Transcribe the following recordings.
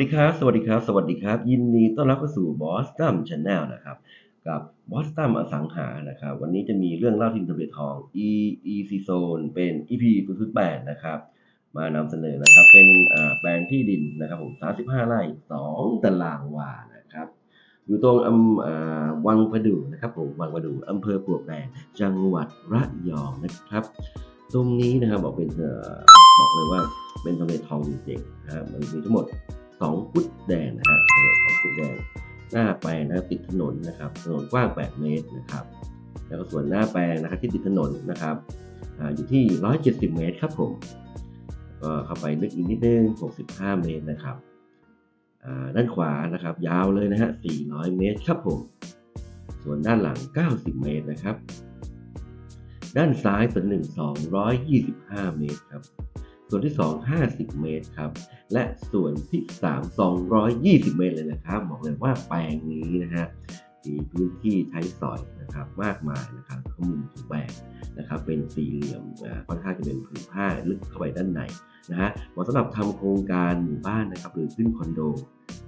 ดีครับ สวัสดีครับ สวัสดีครับ ยินดีต้อนรับเข้าสู่ Boston Channel นะครับ กับ Boston อสังหานะครับ วันนี้จะมีเรื่องเล่าที่ทำเลทอง EEC Zone เป็น EP 0.8นะครับ มานำเสนอนะครับ เป็นแปลงที่ดินนะครับผม 35 ไร่ 2 ตารางวานะครับ อยู่ตรงอำอ่าวังประดู่นะครับผม วังประดู่อำเภอปลวกแดง จังหวัดระยองนะครับ ตรงนี้นะครับบอกเป็นบอกเลยว่าเป็นทำเลทองจริงๆนะครับมันมีทั้งหมด 2 ฟุตแดงนะฮะถนนสองฟุตแดง หน้าแปลงนะครับติดถนนนะครับถนนกว้าง 8 เมตรนะครับ แล้วก็ส่วนหน้าแปลงนะครับที่ติดถนนนะครับออยู่ที่ 170 เมตรครับผมก็เข้าไปลึกอีกนิดนึง 65 เมตรนะครับด้านขวานะครับ ยาวเลยนะฮะ 400 เมตรครับผม ส่วนด้านหลัง 90 เมตรนะครับ ด้านซ้ายส่วนหนึ่ง225 เมตรครับ ส่วนที่ 2 50 เมตรครับ และส่วนที่ 3 220 เมตรเลยนะครับ บอกเลยว่าแปลงนี้นะฮะมีพื้นที่ใช้สอยนะครับมากมายนะครับข้อมูลของแปลงนะครับ เป็นสี่เหลี่ยมค่อนข้างจะเป็นผืนผ้าลึกเข้าไปด้านในนะฮะเหมาะสำหรับทำโครงการหมู่บ้านนะครับหรือขึ้นคอนโด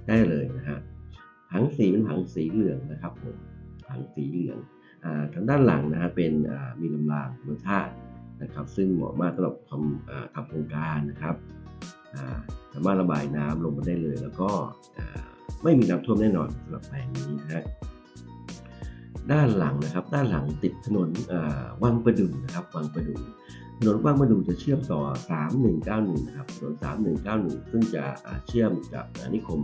ได้เลยนะฮะผังสีเป็นผังสีเหลืองนะครับผมผังสีเหลืองอ่าทางด้านหลังนะฮะเป็นอ่ามีลำรางธรรมชาติ นะครับ ซึ่งเหมาะมากสำหรับทำทำโครงการนะครับสามารถระบายน้ำลงมาได้เลย แล้วก็ไม่มีน้ำท่วมแน่นอนสำหรับแปลงนี้นะฮะด้านหลังนะครับ ด้านหลังติดถนนวังประดุงนะครับวังประดุงถนนวังประดุงจะเชื่อมต่อ 3191นะครับถนน3191 ซึ่งจะอ่าเชื่อมกับนิคม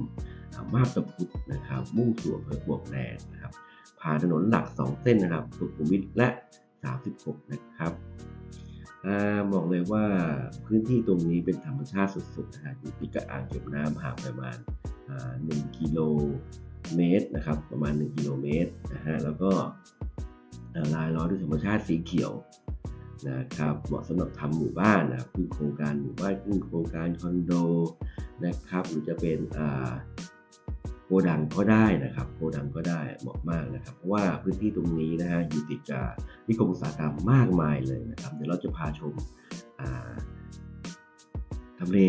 มาบตะพุธนะครับ มุ่งสู่อำเภอปวกแดงนะครับผ่านถนนหลัก 2 เส้นนะครับสุขุมวิทและ 36 นะครับ บอกเลยว่าพื้นที่ตรงนี้เป็นธรรมชาติสุดๆนะฮะอยู่ติดกับอ่างเก็บน้ำห่างประมาณอ่า1กิโลเมตรนะครับ ประมาณ 1 กิโลเมตรนะฮะแล้วก็อ่าลายล้อมด้วยธรรมชาติสีเขียวนะครับเหมาะสำหรับทำหมู่บ้านนะครับขึ้นโครงการหมู่บ้านขึ้นโครงการคอนโดนะครับหรือจะเป็นอ่า โกดังก็ได้นะครับโกดังก็ได้เหมาะมากนะครับ เพราะว่าพื้นที่ตรงนี้นะฮะอยู่ติดกับนิคมอุตสาหกรรมมากมายเลยนะครับ เดี๋ยวเราจะพาชมาทำเล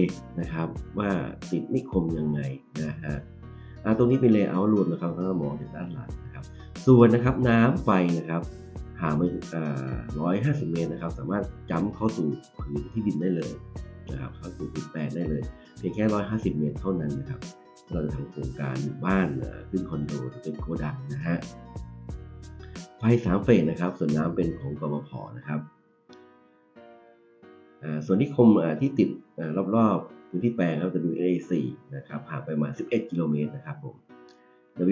นะครับ ว่าติดนิคมยังไงนะฮะตรงนี้เป็นเลเยอร์รวมนะครับถ้ามองจากด้านหลังนะครับ ส่วนนะครับน้ำไฟนะครับห่างไปอ่า150เมตรนะครับ สามารถจ้ำเข้าสู่ผืนที่ดินได้เลยนะครับเข้าสู่ผืนแปลงได้เลย เพียงแค่150เมตรเท่านั้นนะครับ เราจะทำโครงการบ้านขึ้นคอนโดหรือเป็นโกดังนะฮะไฟสามเฟสนะครับส่วนน้ำเป็นของกบพนะครับส่วนนิคมที่ติดรอบๆพื้นที่แปลงครับ WA4 นะครับห่างไปมา 11 กิโลเมตรนะครับผม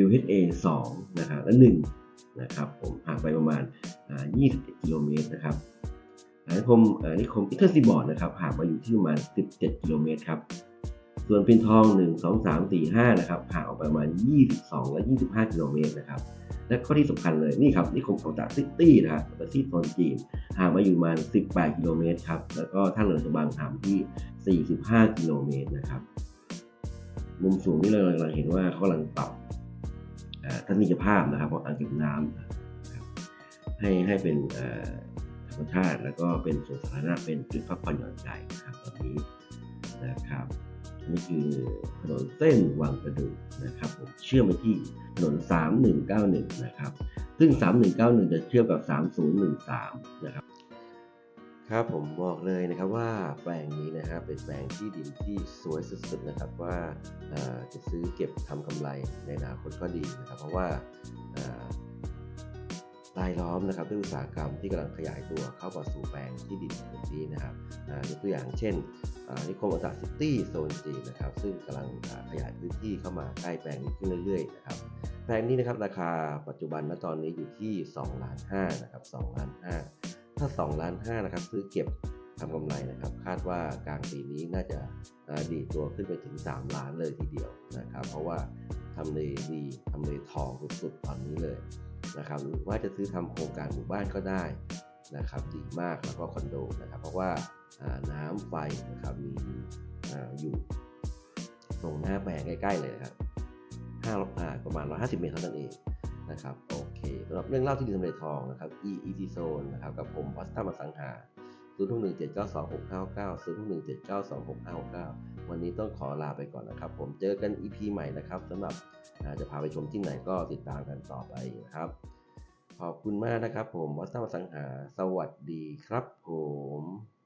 WHA 2นะครับและ1นะครับผมห่างไปประมาณอ่า21 กิโลเมตรนะครับนิคมนิคมอิตเทอร์ซีบอร์ดนะครับห่างมาอยู่ที่ประมาณ 17 กิโลเมตรครับ ส่วนพินทอง 1 2 3 4 5 นะครับห่างออกไปประมาณ 22 และ 25 กิโลเมตรนะครับ และข้อที่สำคัญเลยนี่ครับนิคมของจากซิตี้นะครับประเทศโซนจีนห่างมาอยู่ประมาณ 18 กิโลเมตรครับ แล้วก็ท่าเรือสะบังห่างที่ 45 กิโลเมตรนะครับ มุมสูงนี่เรากำลังเห็นว่าเขากำลังปรับทัศนียภาพนะครับของอ่างเก็บน้ำให้ให้เป็นธรรมชาติแล้วก็เป็นสวนสาธารณะเป็นจุดพักผ่อนหย่อนใจนะครับตอนนี้นะครับ นี่คือถนนเส้นวังประดูนะครับผมเชื่อมไปที่ถนน 3191 นะครับ ซึ่ง 3191 จะเชื่อมกับ 3013 นะครับ ครับผมบอกเลยนะครับว่าแปลงนี้นะครับเป็นแปลงที่ดินที่สวยสุดๆนะครับว่าจะซื้อเก็บทำกำไรในอนาคตก็ดีนะครับ เพราะว่า รายล้อมนะครับด้วยอุตสาหกรรมที่กำลังขยายตัวเข้ามาสู่แปลงที่ดินแบบนี้นะครับยกตัวอย่างเช่นนิคมอัตซิตี้โซนจีนนะครับซึ่งกำลังขยายพื้นที่เข้ามาใกล้แปลงนี้ขึ้นเรื่อยๆนะครับแปลงนี้นะครับราคาปัจจุบันณตอนนี้อยู่ที่2ล้าน5นะครับ2ล้าน5ถ้า2ล้าน5นะครับซื้อเก็บทำกำไรนะครับคาดว่ากลางปีนี้น่าจะดีตัวขึ้นไปถึง 3 ล้านเลยทีเดียวนะครับเพราะว่าทำเลดีทำเลทองสุดๆตอนนี้เลย นะครับหรือว่าจะซื้อทำโครงการหมู่บ้านก็ได้นะครับดีมากแล้วก็คอนโดนะครับเพราะว่าน้ำไฟนะครับมีอยู่ตรงหน้าแปลงใกล้ ๆ เลยครับห้าประมาณ 150 เมตรเท่านั้นเองนะครับโอเคสำหรับเรื่องเล่าที่ดินทำเลทองนะครับ EEC Zone นะครับกับผมวัสตามอสังหา 0 6 1 7 9 2 6 9 9 0 6 1 7 9 2 6 5 6 9 วันนี้ต้องขอลาไปก่อนนะครับ ผมเจอกัน EP ใหม่นะครับสำหรับจะพาไปชมที่ไหนก็ติดตามกันต่อไปนะครับ ขอบคุณมากนะครับผมวัสดุสังหา สวัสดีครับผม